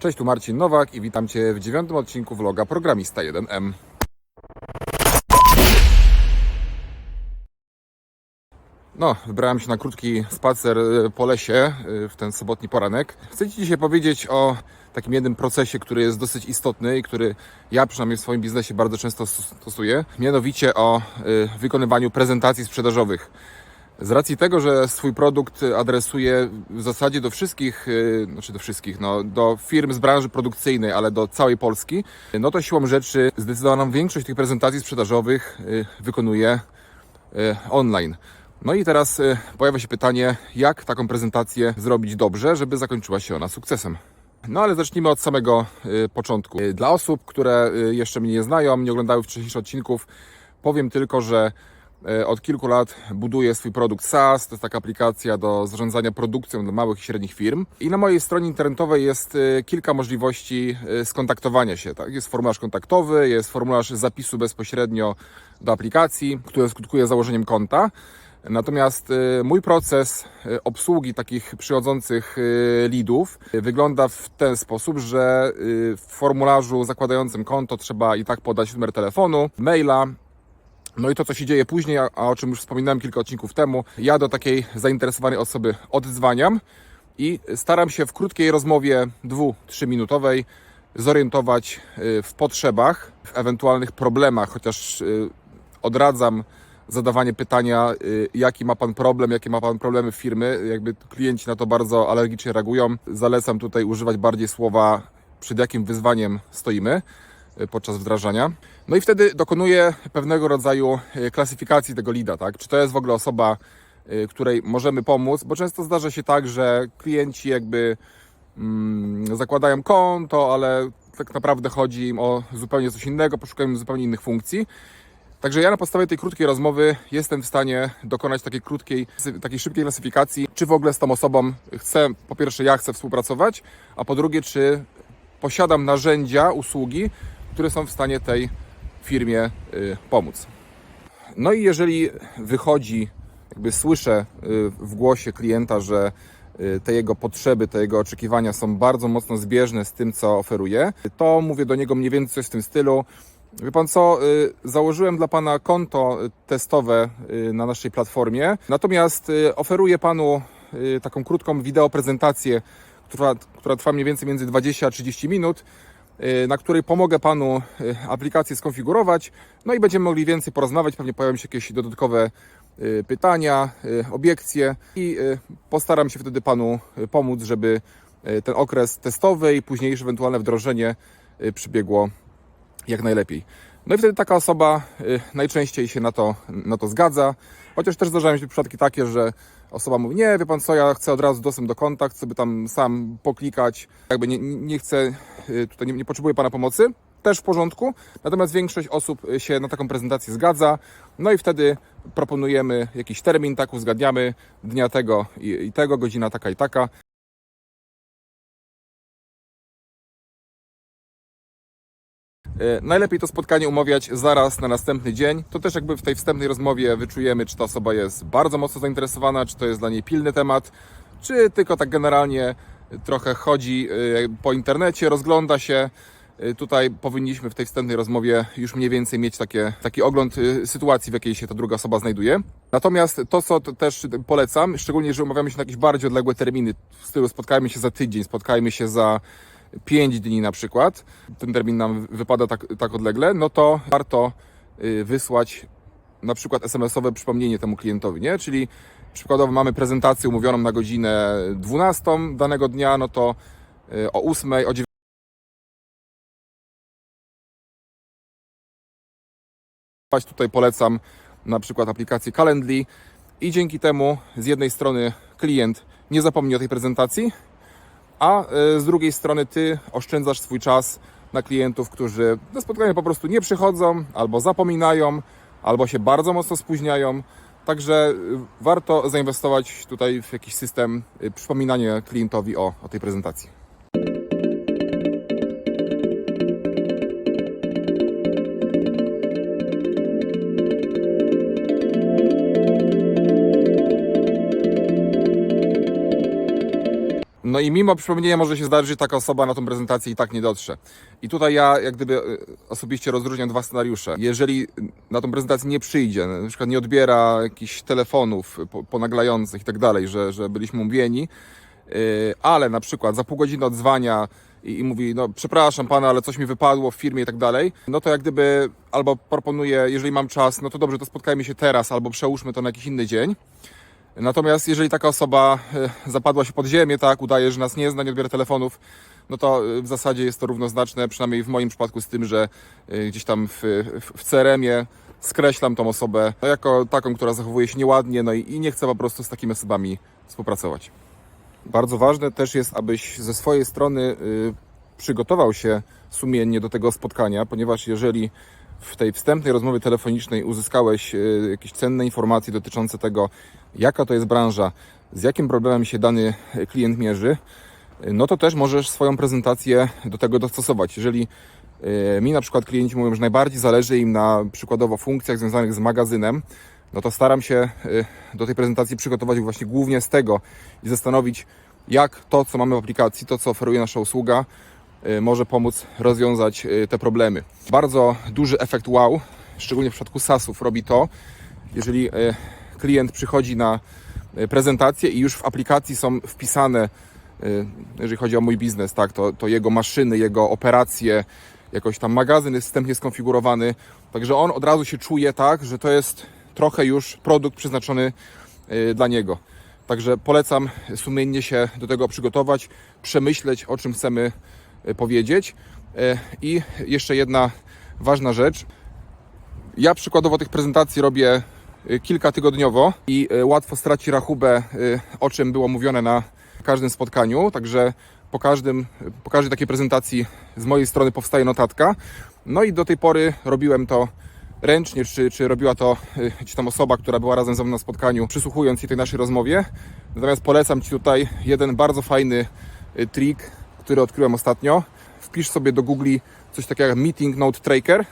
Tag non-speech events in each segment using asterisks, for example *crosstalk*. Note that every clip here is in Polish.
Cześć, tu Marcin Nowak i witam Cię w dziewiątym odcinku vloga Programista 1M. No, wybrałem się na krótki spacer y, po lesie y, w ten sobotni poranek. Chcę Ci dzisiaj powiedzieć o takim jednym procesie, który jest dosyć istotny i który ja przynajmniej w swoim biznesie bardzo często stos- stosuję. Mianowicie o y, wykonywaniu prezentacji sprzedażowych. Z racji tego, że swój produkt adresuje w zasadzie do wszystkich, yy, znaczy do wszystkich, no, do firm z branży produkcyjnej, ale do całej Polski, no to siłą rzeczy zdecydowaną większość tych prezentacji sprzedażowych yy, wykonuję yy, online. No i teraz pojawia się pytanie, jak taką prezentację zrobić dobrze, żeby zakończyła się ona sukcesem. No ale zacznijmy od samego y, początku. Y, Dla osób, które y, jeszcze mnie nie znają, nie oglądały wcześniejszych odcinków, powiem tylko, że y, od kilku lat buduję swój produkt SaaS. To jest taka aplikacja do zarządzania produkcją dla małych i średnich firm. I na mojej stronie internetowej jest y, kilka możliwości y, skontaktowania się. Tak? Jest formularz kontaktowy, jest formularz zapisu bezpośrednio do aplikacji, który skutkuje założeniem konta. Natomiast mój proces obsługi takich przychodzących leadów y, wygląda w ten sposób, że w formularzu zakładającym konto trzeba i tak podać numer telefonu, maila. No i to, co się dzieje później, a o czym już wspominałem kilka odcinków temu, ja do takiej zainteresowanej osoby oddzwaniam i staram się w krótkiej rozmowie, dwu, trzyminutowej, zorientować y, w potrzebach, w ewentualnych problemach, chociaż y, odradzam zadawanie pytania, y, jaki ma Pan problem, jakie ma Pan problemy firmy. Jakby klienci na to bardzo alergicznie reagują. Zalecam tutaj używać bardziej słowa, przed jakim wyzwaniem stoimy podczas wdrażania. No i wtedy dokonuję pewnego rodzaju y, klasyfikacji tego lida, tak? Czy to jest w ogóle osoba, y, której możemy pomóc, bo często zdarza się tak, że klienci jakby mm, zakładają konto, ale tak naprawdę chodzi im o zupełnie coś innego, poszukują zupełnie innych funkcji. Także ja na podstawie tej krótkiej rozmowy jestem w stanie dokonać takiej krótkiej, takiej szybkiej klasyfikacji, czy w ogóle z tą osobą chcę, po pierwsze ja chcę współpracować, a po drugie, czy posiadam narzędzia, usługi, które są w stanie tej firmie y, pomóc. No i jeżeli wychodzi, jakby słyszę y, w głosie klienta, że y, te jego potrzeby, te jego oczekiwania są bardzo mocno zbieżne z tym, co oferuje, to mówię do niego mniej więcej coś w tym stylu. Wie pan co, założyłem dla pana konto testowe na naszej platformie, natomiast oferuję panu taką krótką wideo prezentację, która, która trwa mniej więcej między 20 a 30 minut, na której pomogę panu y, aplikację skonfigurować, no i będziemy mogli więcej porozmawiać, pewnie pojawią się jakieś dodatkowe y, pytania, y, obiekcje. I y, postaram się wtedy panu y, pomóc, żeby y, ten okres testowy i późniejsze ewentualne wdrożenie y, przebiegło jak najlepiej. No i wtedy taka osoba y, najczęściej się na to, na to zgadza, chociaż też zdarzają się przypadki takie, że osoba mówi, nie, wie pan co, ja chcę od razu dostęp do kontakt, sobie tam sam poklikać, jakby nie, nie chcę, y, tutaj nie, nie potrzebuję pana pomocy, też w porządku, natomiast większość osób y, się na taką prezentację zgadza, no i wtedy proponujemy jakiś termin, tak, uzgadniamy dnia tego i, i tego, godzina taka i taka, Najlepiej to spotkanie umawiać zaraz na następny dzień. To też jakby w tej wstępnej rozmowie wyczujemy, czy ta osoba jest bardzo mocno zainteresowana, czy to jest dla niej pilny temat, czy tylko tak generalnie trochę chodzi e, po internecie, rozgląda się. E, Tutaj powinniśmy w tej wstępnej rozmowie już mniej więcej mieć takie, taki ogląd e, sytuacji, w jakiej się ta druga osoba znajduje. Natomiast to, co też polecam, szczególnie jeżeli umawiamy się na jakieś bardziej odległe terminy, w stylu spotkajmy się za tydzień, spotkajmy się za 5 dni na przykład, ten termin nam wypada tak, tak odlegle, no to warto y, wysłać na przykład SMS-owe przypomnienie temu klientowi, nie? Czyli przykładowo mamy prezentację umówioną na godzinę 12 danego dnia, no to y, o 8, o 9 tutaj polecam na przykład aplikację Calendly i dzięki temu z jednej strony klient nie zapomni o tej prezentacji, a e, z drugiej strony ty oszczędzasz swój czas na klientów, którzy do spotkania po prostu nie przychodzą, albo zapominają, albo się bardzo mocno spóźniają. Także y, warto zainwestować tutaj w jakiś system y, przypominania klientowi o, o tej prezentacji. No i mimo przypomnienia może się zdarzyć, że taka osoba na tą prezentację i tak nie dotrze. I tutaj ja jak gdyby e, osobiście rozróżniam dwa scenariusze. Jeżeli na tą prezentację nie przyjdzie, na przykład nie odbiera jakichś telefonów po- ponaglających i tak dalej, że, że byliśmy umówieni, yy, ale na przykład za pół godziny odzwania i, i mówi, no przepraszam pana, ale coś mi wypadło w firmie i tak dalej, no to jak gdyby albo proponuję, jeżeli mam czas, no to dobrze, to spotkajmy się teraz, albo przełóżmy to na jakiś inny dzień. Natomiast jeżeli taka osoba e, zapadła się pod ziemię, tak, udaje, że nas nie zna, nie odbiera telefonów, no to e, w zasadzie jest to równoznaczne, przynajmniej w moim przypadku z tym, że e, gdzieś tam w, w, CRM-ie skreślam tą osobę no, jako taką, która zachowuje się nieładnie, no i, i nie chcę po prostu z takimi osobami współpracować. Bardzo ważne też jest, abyś ze swojej strony y, przygotował się sumiennie do tego spotkania, ponieważ jeżeli w tej wstępnej rozmowie telefonicznej uzyskałeś y, jakieś cenne informacje dotyczące tego, jaka to jest branża, z jakim problemem się dany klient mierzy, y, no to też możesz swoją prezentację do tego dostosować. Jeżeli y, mi na przykład klienci mówią, że najbardziej zależy im na przykładowo funkcjach związanych z magazynem, no to staram się do tej prezentacji przygotować właśnie głównie z tego i zastanowić, jak to, co mamy w aplikacji, to, co oferuje nasza usługa, może pomóc rozwiązać y, te problemy. Bardzo duży efekt wow, szczególnie w przypadku SaaSów, robi to, jeżeli y, klient przychodzi na y, prezentację i już w aplikacji są wpisane, y, jeżeli chodzi o mój biznes, tak, to, to jego maszyny, jego operacje, jakoś tam magazyn jest wstępnie skonfigurowany, także on od razu się czuje tak, że to jest trochę już produkt przeznaczony y, dla niego. Także polecam sumiennie się do tego przygotować, przemyśleć o czym chcemy y, powiedzieć. Y, I jeszcze jedna ważna rzecz. Ja przykładowo tych prezentacji robię y, kilka tygodniowo i łatwo straci rachubę, o czym było mówione na każdym spotkaniu. Także po, każdym, po każdej takiej prezentacji z mojej strony powstaje notatka. No i do tej pory robiłem to ręcznie, czy, czy robiła to gdzieś tam osoba, która była razem ze mną na spotkaniu, przysłuchując się tej naszej rozmowie. Natomiast polecam Ci tutaj jeden bardzo fajny trik, który odkryłem ostatnio. Wpisz sobie do Google coś takiego jak Meeting Note Tracker.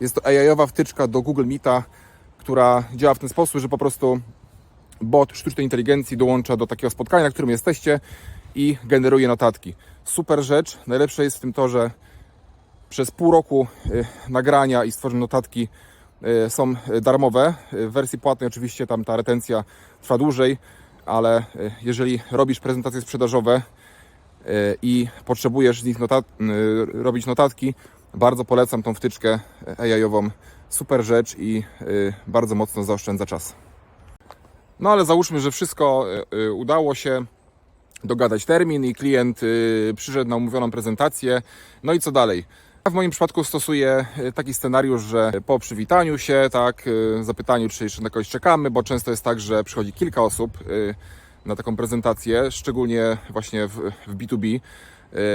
Jest to AI-owa wtyczka do Google Meeta, która działa w ten sposób, że po prostu bot sztucznej inteligencji dołącza do takiego spotkania, na którym jesteście i generuje notatki. Super rzecz. Najlepsze jest w tym to, że przez pół roku y, nagrania i stworzone notatki y, są y, darmowe. W wersji płatnej oczywiście tam ta retencja trwa dłużej, ale jeżeli robisz prezentacje sprzedażowe i potrzebujesz z nich notat- y, robić notatki, bardzo polecam tą wtyczkę AI-ową. Super rzecz i y, bardzo mocno zaoszczędza czas. No ale załóżmy, że wszystko udało się dogadać termin i klient przyszedł na umówioną prezentację. No i co dalej? Ja w moim przypadku stosuję taki scenariusz, że po przywitaniu się, tak, zapytaniu, czy jeszcze na kogoś czekamy, bo często jest tak, że przychodzi kilka osób na taką prezentację, szczególnie właśnie w, w B2B.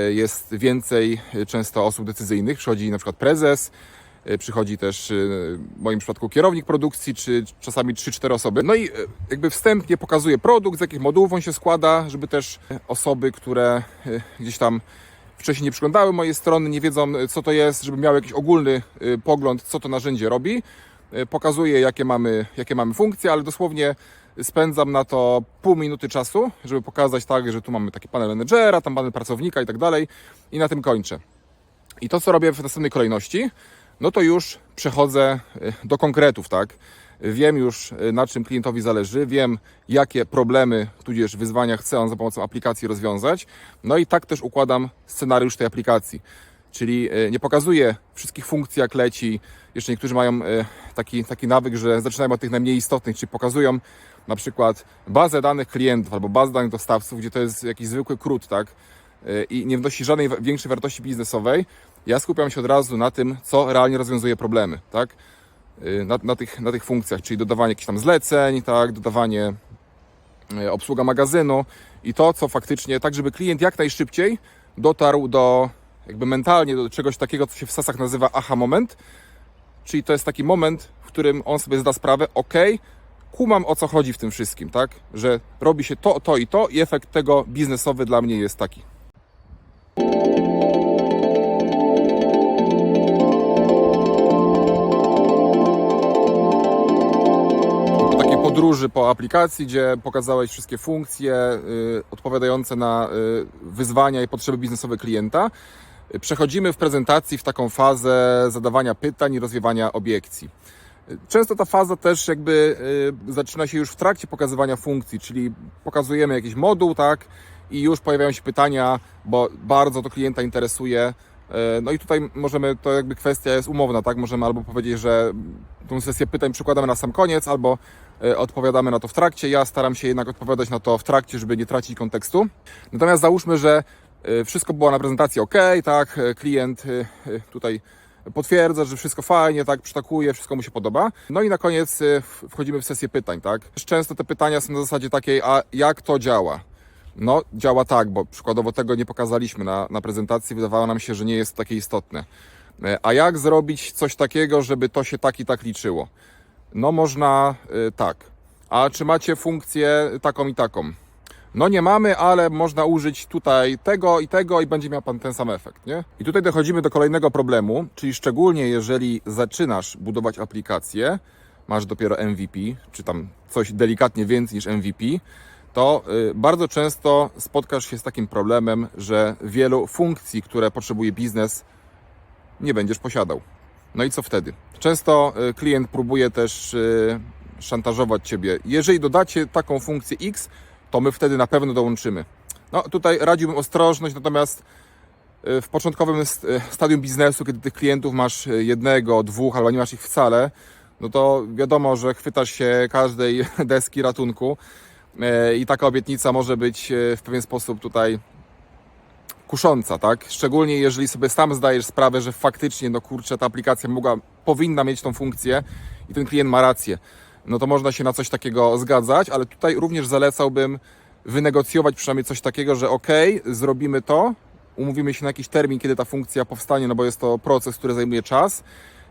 y, Jest więcej y, często osób decyzyjnych. Przychodzi na przykład prezes, y, przychodzi też w moim przypadku kierownik produkcji, czy czasami 3-4 osoby. No i jakby wstępnie pokazuje produkt, z jakich modułów on się składa, żeby też osoby, które gdzieś tam wcześniej nie przyglądały mojej strony, nie wiedzą co to jest, żeby miały jakiś ogólny pogląd, co to narzędzie robi. Pokazuję, jakie mamy, jakie mamy funkcje, ale dosłownie spędzam na to pół minuty czasu, żeby pokazać tak, że tu mamy taki panel menedżera, tam panel pracownika i tak dalej i na tym kończę. I to, co robię w następnej kolejności, no to już przechodzę y, do konkretów, tak? Wiem już, y, na czym klientowi zależy, wiem, jakie problemy, tudzież wyzwania chce on za pomocą aplikacji rozwiązać. No i tak też układam scenariusz tej aplikacji. Czyli y, nie pokazuję wszystkich funkcji, jak leci. Jeszcze niektórzy mają taki, taki nawyk, że zaczynają od tych najmniej istotnych, czyli pokazują na przykład bazę danych klientów albo bazę danych dostawców, gdzie to jest jakiś zwykły krót, tak? y, i nie wnosi żadnej większej wartości biznesowej, ja skupiam się od razu na tym, co realnie rozwiązuje problemy, tak? Y, Na, na, tych, na tych funkcjach, czyli dodawanie jakichś tam zleceń, tak? Dodawanie y, obsługa magazynu i to, co faktycznie, tak żeby klient jak najszybciej dotarł do, jakby mentalnie do czegoś takiego, co się w sasach nazywa aha moment, czyli to jest taki moment, w którym on sobie zda sprawę, ok, kumam o co chodzi w tym wszystkim, tak? Że robi się to, to i to i efekt tego biznesowy dla mnie jest taki. Podróży po aplikacji, gdzie pokazałeś wszystkie funkcje y, odpowiadające na y, wyzwania i potrzeby biznesowe klienta. Y, Przechodzimy w prezentacji w taką fazę zadawania pytań i rozwiewania obiekcji. Y, Często ta faza też jakby y, zaczyna się już w trakcie pokazywania funkcji, czyli pokazujemy jakiś moduł, tak, i już pojawiają się pytania, bo bardzo to klienta interesuje. E, No i tutaj możemy, to jakby kwestia jest umowna, tak? Możemy albo powiedzieć, że tą sesję pytań przykładamy na sam koniec, albo e, odpowiadamy na to w trakcie. Ja staram się jednak odpowiadać na to w trakcie, żeby nie tracić kontekstu. Natomiast załóżmy, że wszystko było na prezentacji ok, tak? Klient tutaj potwierdza, że wszystko fajnie, tak, przytakuje, wszystko mu się podoba. No i na koniec w- wchodzimy w sesję pytań, tak? Często te pytania są na zasadzie takiej, a jak to działa? No, działa tak, bo przykładowo tego nie pokazaliśmy na, na prezentacji, wydawało nam się, że nie jest takie istotne. E, A jak zrobić coś takiego, żeby to się tak i tak liczyło? No, można y, tak. A czy macie funkcję taką i taką? No nie mamy, ale można użyć tutaj tego i tego i będzie miał Pan ten sam efekt, nie? I tutaj dochodzimy do kolejnego problemu, czyli szczególnie jeżeli zaczynasz budować aplikację, masz dopiero MVP, czy tam coś delikatnie więcej niż MVP, to y, bardzo często spotkasz się z takim problemem, że wielu funkcji, które potrzebuje biznes, nie będziesz posiadał. No i co wtedy? Często y, klient próbuje też y, szantażować ciebie. Jeżeli dodacie taką funkcję X, to my wtedy na pewno dołączymy. No tutaj radziłbym ostrożność, natomiast y, w początkowym y, stadium biznesu, kiedy tych klientów masz y, jednego, dwóch, albo nie masz ich wcale, no to wiadomo, że chwytasz się każdej *laughs* deski ratunku i taka obietnica może być w pewien sposób tutaj kusząca, tak? Szczególnie jeżeli sobie sam zdajesz sprawę, że faktycznie, no kurczę, ta aplikacja mogła, powinna mieć tą funkcję i ten klient ma rację. No to można się na coś takiego zgadzać, ale tutaj również zalecałbym wynegocjować przynajmniej coś takiego, że ok, zrobimy to, umówimy się na jakiś termin, kiedy ta funkcja powstanie, no bo jest to proces, który zajmuje czas.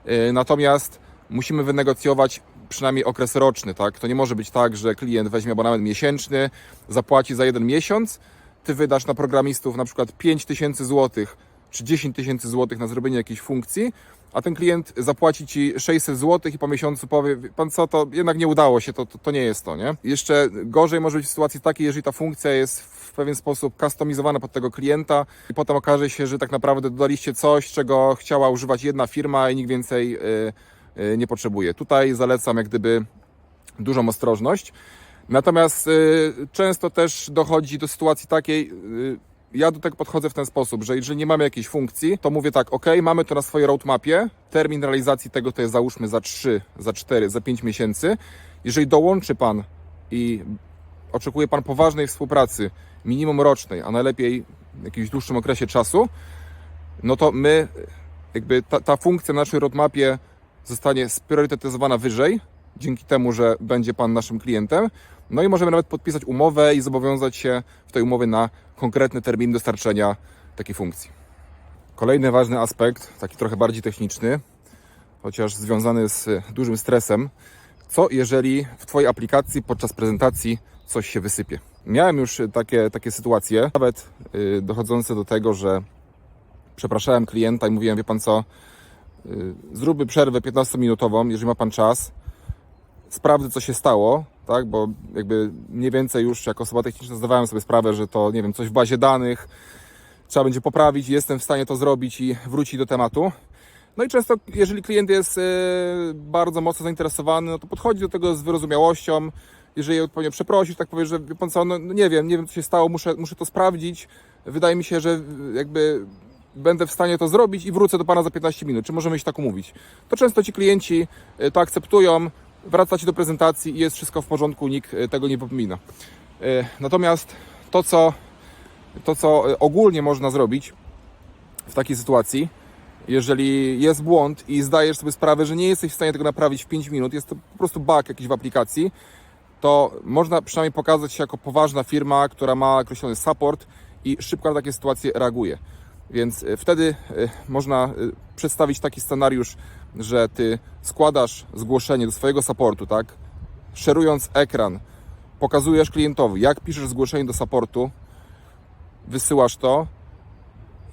Yy, Natomiast musimy wynegocjować przynajmniej okres roczny, tak? To nie może być tak, że klient weźmie abonament miesięczny, zapłaci za jeden miesiąc, ty wydasz na programistów na przykład 5 tysięcy złotych czy 10 tysięcy złotych na zrobienie jakiejś funkcji, a ten klient zapłaci ci 600 złotych i po miesiącu powie, "Wie pan co, to jednak nie udało się, to, to, to nie jest to, nie? Jeszcze gorzej może być w sytuacji takiej, jeżeli ta funkcja jest w pewien sposób kustomizowana pod tego klienta i potem okaże się, że tak naprawdę dodaliście coś, czego chciała używać jedna firma i nikt więcej y, y, nie potrzebuje. Tutaj zalecam jak gdyby dużą ostrożność. Natomiast y, często też dochodzi do sytuacji takiej, ja do tego podchodzę w ten sposób, że jeżeli nie mamy jakiejś funkcji, to mówię tak, ok, mamy to na swojej roadmapie, termin realizacji tego to jest załóżmy za 3, za 4, za 5 miesięcy. Jeżeli dołączy Pan i oczekuje Pan poważnej współpracy, minimum rocznej, a najlepiej w jakimś dłuższym okresie czasu, no to my, jakby ta, ta funkcja na naszej roadmapie zostanie spriorytetyzowana wyżej, dzięki temu, że będzie Pan naszym klientem. No i możemy nawet podpisać umowę i zobowiązać się w tej umowie na konkretny termin dostarczenia takiej funkcji. Kolejny ważny aspekt, taki trochę bardziej techniczny, chociaż związany z dużym stresem. Co jeżeli w Twojej aplikacji podczas prezentacji coś się wysypie? Miałem już takie, takie sytuacje, nawet yy, dochodzące do tego, że przepraszałem klienta i mówiłem, wie Pan co, yy, zróbmy przerwę 15-minutową, jeżeli ma Pan czas, sprawdzę, co się stało, tak, bo jakby mniej więcej już jako osoba techniczna zdawałem sobie sprawę, że to, nie wiem, coś w bazie danych trzeba będzie poprawić, jestem w stanie to zrobić i wrócić do tematu. No i często, jeżeli klient jest e, bardzo mocno zainteresowany, no to podchodzi do tego z wyrozumiałością, jeżeli odpowiednio przeprosić, tak powie, że pan co, no, no nie wiem, nie wiem co się stało, muszę, muszę to sprawdzić. Wydaje mi się, że jakby będę w stanie to zrobić i wrócę do pana za 15 minut. Czy możemy się tak umówić? To często ci klienci e, to akceptują, wracacie do prezentacji i jest wszystko w porządku, nikt e, tego nie wypomina. E, Natomiast to, co, to, co e, ogólnie można zrobić w takiej sytuacji, jeżeli jest błąd i zdajesz sobie sprawę, że nie jesteś w stanie tego naprawić w 5 minut, jest to po prostu bug jakiś w aplikacji, to można przynajmniej pokazać się jako poważna firma, która ma określony support i szybko na takie sytuacje reaguje. Więc e, wtedy e, można e, przedstawić taki scenariusz, że ty składasz zgłoszenie do swojego supportu, tak? Szerując ekran, pokazujesz klientowi, jak piszesz zgłoszenie do supportu, wysyłasz to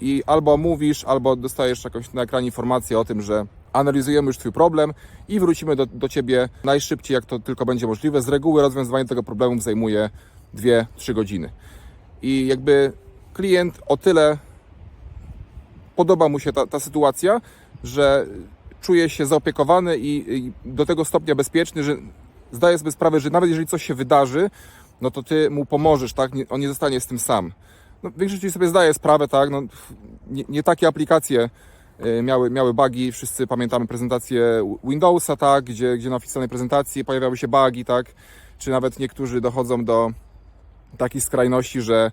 i albo mówisz, albo dostajesz jakąś na ekranie informację o tym, że analizujemy już Twój problem i wrócimy do, do Ciebie najszybciej, jak to tylko będzie możliwe. Z reguły rozwiązywanie tego problemu zajmuje 2-3 godziny. I jakby klient o tyle podoba mu się ta, ta sytuacja, że czuje się zaopiekowany i, i do tego stopnia bezpieczny, że zdaje sobie sprawę, że nawet jeżeli coś się wydarzy, no to ty mu pomożesz, tak? Nie, on nie zostanie z tym sam. No, większość ludzi sobie zdaje sprawę, tak? No, nie, nie takie aplikacje y, miały, miały bugi. Wszyscy pamiętamy prezentację Windowsa, tak? Gdzie, gdzie na oficjalnej prezentacji pojawiały się bugi, tak? Czy nawet niektórzy dochodzą do takiej skrajności, że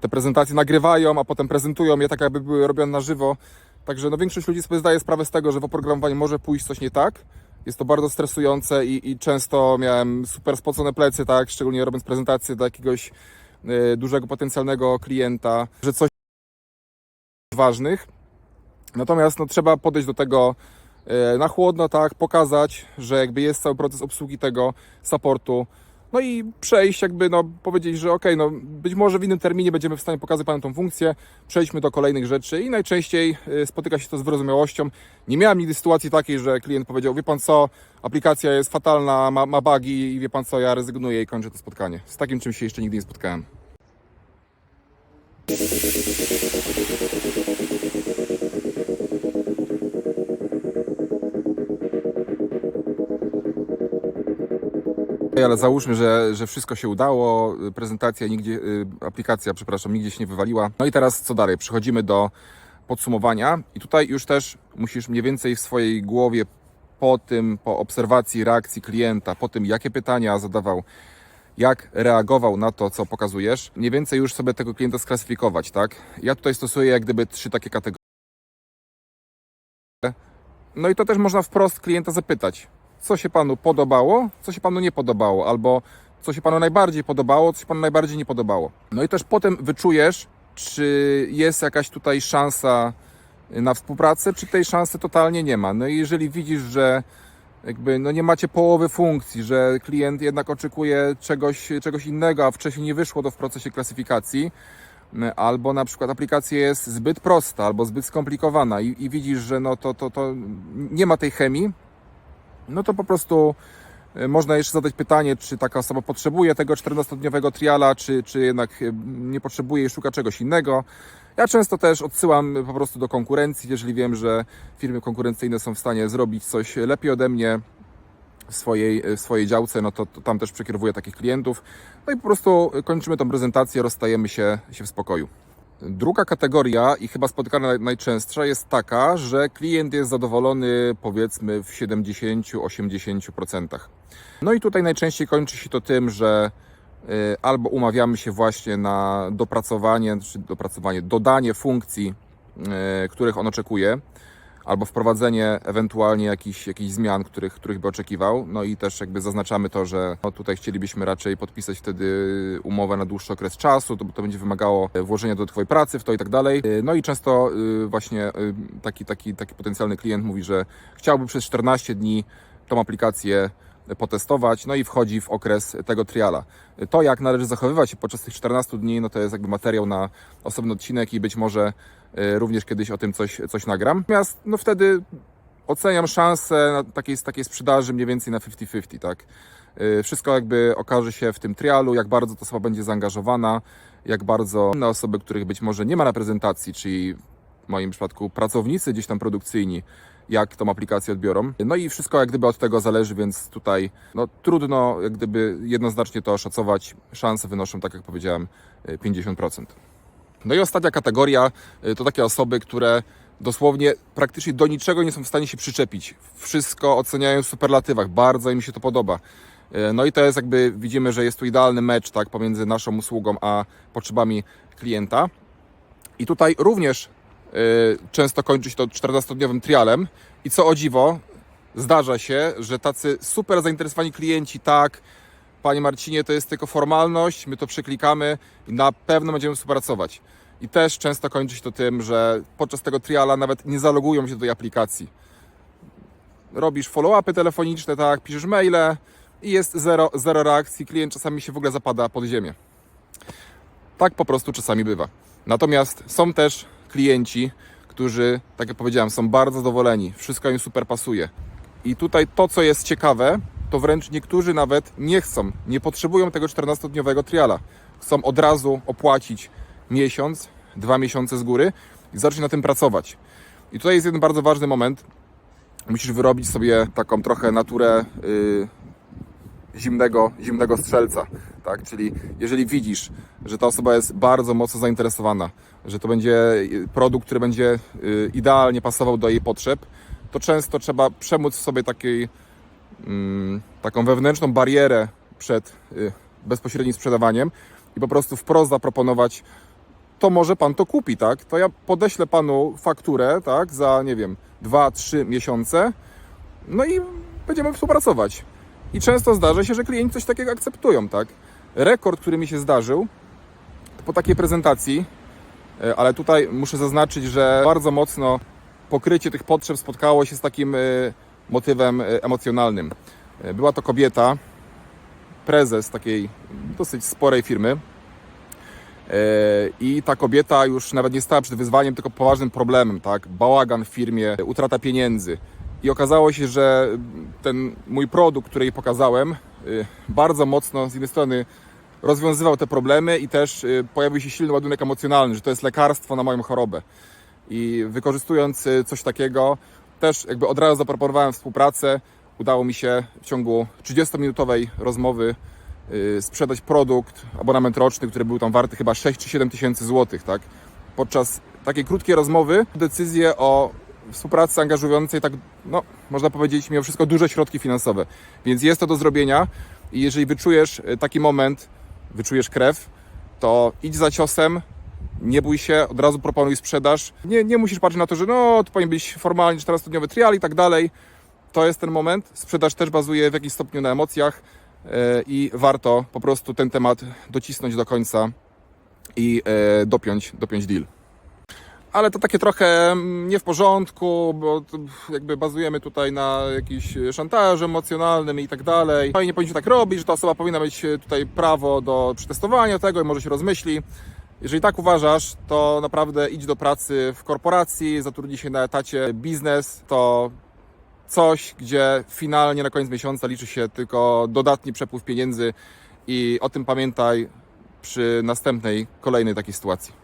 te prezentacje nagrywają, a potem prezentują je tak, jakby były robione na żywo. Także no, większość ludzi sobie zdaje sprawę z tego, że w oprogramowaniu może pójść coś nie tak. Jest to bardzo stresujące i, i często miałem super spocone plecy, tak, szczególnie robiąc prezentację dla jakiegoś y, dużego potencjalnego klienta, że coś ważnych. Natomiast no, trzeba podejść do tego y, na chłodno, tak, pokazać, że jakby jest cały proces obsługi tego supportu. No i przejść, jakby no, powiedzieć, że ok, no być może w innym terminie będziemy w stanie pokazać Panu tą funkcję, przejdźmy do kolejnych rzeczy i najczęściej y, spotyka się to z wyrozumiałością. Nie miałem nigdy sytuacji takiej, że klient powiedział, wie Pan co, aplikacja jest fatalna, ma, ma bugi i wie Pan co, ja rezygnuję i kończę to spotkanie. Z takim czymś się jeszcze nigdy nie spotkałem. Ale załóżmy, że, że wszystko się udało, prezentacja nigdzie, y, aplikacja, przepraszam, nigdzie się nie wywaliła. No i teraz co dalej? Przechodzimy do podsumowania i tutaj już też musisz mniej więcej w swojej głowie po tym, po obserwacji reakcji klienta, po tym jakie pytania zadawał, jak reagował na to, co pokazujesz, mniej więcej już sobie tego klienta sklasyfikować, tak? Ja tutaj stosuję jak gdyby trzy takie kategorie. No i to też można wprost klienta zapytać, co się panu podobało, co się panu nie podobało, albo co się panu najbardziej podobało, co się panu najbardziej nie podobało. No i też potem wyczujesz, czy jest jakaś tutaj szansa na współpracę, czy tej szansy totalnie nie ma. No i jeżeli widzisz, że jakby no nie macie połowy funkcji, że klient jednak oczekuje czegoś, czegoś innego, a wcześniej nie wyszło to w procesie klasyfikacji, albo na przykład aplikacja jest zbyt prosta, albo zbyt skomplikowana i, i widzisz, że no to, to, to nie ma tej chemii, no to po prostu y, można jeszcze zadać pytanie, czy taka osoba potrzebuje tego 14-dniowego triala, czy, czy jednak y, nie potrzebuje i szuka czegoś innego. Ja często też odsyłam po prostu do konkurencji, jeżeli wiem, że firmy konkurencyjne są w stanie zrobić coś lepiej ode mnie w swojej, w swojej działce, no to, to tam też przekierowuję takich klientów. No i po prostu kończymy tą prezentację, rozstajemy się, się w spokoju. Druga kategoria i chyba spotykana naj- najczęstsza jest taka, że klient jest zadowolony powiedzmy w 70-80%. No i tutaj najczęściej kończy się to tym, że y, albo umawiamy się właśnie na dopracowanie, czy dopracowanie, dodanie funkcji, y, których on oczekuje, albo wprowadzenie ewentualnie jakichś, jakichś zmian, których, których by oczekiwał. No i też jakby zaznaczamy to, że no tutaj chcielibyśmy raczej podpisać wtedy umowę na dłuższy okres czasu, to, to będzie wymagało włożenia dodatkowej pracy w to i tak dalej. No i często y, właśnie taki, taki, taki potencjalny klient mówi, że chciałby przez 14 dni tą aplikację potestować, no i wchodzi w okres tego triala. To, jak należy zachowywać się podczas tych 14 dni, no to jest jakby materiał na osobny odcinek i być może również kiedyś o tym coś, coś nagram. Natomiast no wtedy oceniam szanse na takiej, takiej sprzedaży mniej więcej na 50-50, tak? Y, Wszystko jakby okaże się w tym trialu, jak bardzo ta osoba będzie zaangażowana, jak bardzo inne osoby, których być może nie ma na prezentacji, czyli w moim przypadku pracownicy gdzieś tam produkcyjni, jak tą aplikację odbiorą. No i wszystko jak gdyby od tego zależy, więc tutaj no, trudno jak gdyby jednoznacznie to oszacować. Szanse wynoszą, tak jak powiedziałem, y, 50%. No i ostatnia kategoria y, to takie osoby, które dosłownie praktycznie do niczego nie są w stanie się przyczepić. Wszystko oceniają w superlatywach, bardzo im się to podoba. Y, No i to jest jakby, widzimy, że jest tu idealny mecz tak, pomiędzy naszą usługą a potrzebami klienta. I tutaj również y, często kończy się to 14-dniowym trialem. I co o dziwo, zdarza się, że tacy super zainteresowani klienci, tak, Panie Marcinie, to jest tylko formalność, my to przeklikamy i na pewno będziemy współpracować. I też często kończy się to tym, że podczas tego triala nawet nie zalogują się do tej aplikacji. Robisz follow-upy telefoniczne, tak, piszesz maile i jest zero, zero reakcji, klient czasami się w ogóle zapada pod ziemię. Tak po prostu czasami bywa. Natomiast są też klienci, którzy, tak jak powiedziałem, są bardzo zadowoleni, wszystko im super pasuje. I tutaj to, co jest ciekawe, to wręcz niektórzy nawet nie chcą, nie potrzebują tego 14-dniowego triala. Chcą od razu opłacić miesiąc, dwa miesiące z góry i zacząć na tym pracować. I tutaj jest jeden bardzo ważny moment. Musisz wyrobić sobie taką trochę naturę yy, zimnego, zimnego strzelca. Tak? Czyli jeżeli widzisz, że ta osoba jest bardzo mocno zainteresowana, że to będzie y, produkt, który będzie y, idealnie pasował do jej potrzeb, to często trzeba przemóc w sobie takiej, taką wewnętrzną barierę przed y, bezpośrednim sprzedawaniem i po prostu wprost zaproponować, to może pan to kupi, tak? To ja podeślę panu fakturę, tak, za nie wiem, 2-3 miesiące, no i będziemy współpracować. I często zdarza się, że klienci coś takiego akceptują, tak? Rekord, który mi się zdarzył, po takiej prezentacji, e, ale tutaj muszę zaznaczyć, że bardzo mocno pokrycie tych potrzeb spotkało się z takim e, motywem e, emocjonalnym. E, Była to kobieta, prezes takiej dosyć sporej firmy. E, I ta kobieta już nawet nie stała przed wyzwaniem, tylko poważnym problemem, tak? Bałagan w firmie, utrata pieniędzy. I okazało się, że ten mój produkt, który jej pokazałem, bardzo mocno z jednej strony rozwiązywał te problemy i też pojawił się silny ładunek emocjonalny, że to jest lekarstwo na moją chorobę. I wykorzystując coś takiego, też jakby od razu zaproponowałem współpracę. Udało mi się w ciągu 30-minutowej rozmowy y, sprzedać produkt, abonament roczny, który był tam warty chyba 6 czy 7 tysięcy złotych, tak? Podczas takiej krótkiej rozmowy decyzję o współpracy angażującej tak, no, można powiedzieć, mimo wszystko duże środki finansowe. Więc jest to do zrobienia i jeżeli wyczujesz y, taki moment, wyczujesz krew, to idź za ciosem, nie bój się, od razu proponuj sprzedaż. Nie, nie musisz patrzeć na to, że no, to powinien być formalnie 14-dniowy trial i tak dalej. To jest ten moment. Sprzedaż też bazuje w jakimś stopniu na emocjach yy, i warto po prostu ten temat docisnąć do końca i yy, dopiąć, dopiąć deal. Ale to takie trochę mm, nie w porządku, bo jakby bazujemy tutaj na jakiś szantażu emocjonalnym i tak dalej. No nie powinniśmy tak robić, że ta osoba powinna mieć tutaj prawo do przetestowania tego i może się rozmyśli. Jeżeli tak uważasz, to naprawdę idź do pracy w korporacji, zatrudnij się na etacie biznes, to coś, gdzie finalnie na koniec miesiąca liczy się tylko dodatni przepływ pieniędzy i o tym pamiętaj przy następnej, kolejnej takiej sytuacji.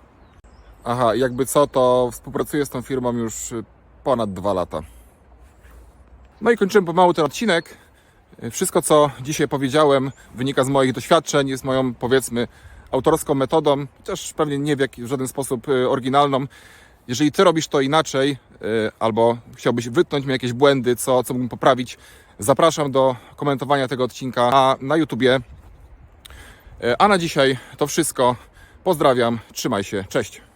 Aha, jakby co, to współpracuję z tą firmą już ponad dwa lata. No i kończymy pomału ten odcinek. Wszystko, co dzisiaj powiedziałem, wynika z moich doświadczeń, jest moją, powiedzmy, autorską metodą, chociaż pewnie nie w, jak, w żaden sposób y, oryginalną. Jeżeli ty robisz to inaczej, y, albo chciałbyś wytnąć mi jakieś błędy, co, co mógłbym poprawić, zapraszam do komentowania tego odcinka a na YouTubie. Y, A na dzisiaj to wszystko. Pozdrawiam, trzymaj się, cześć.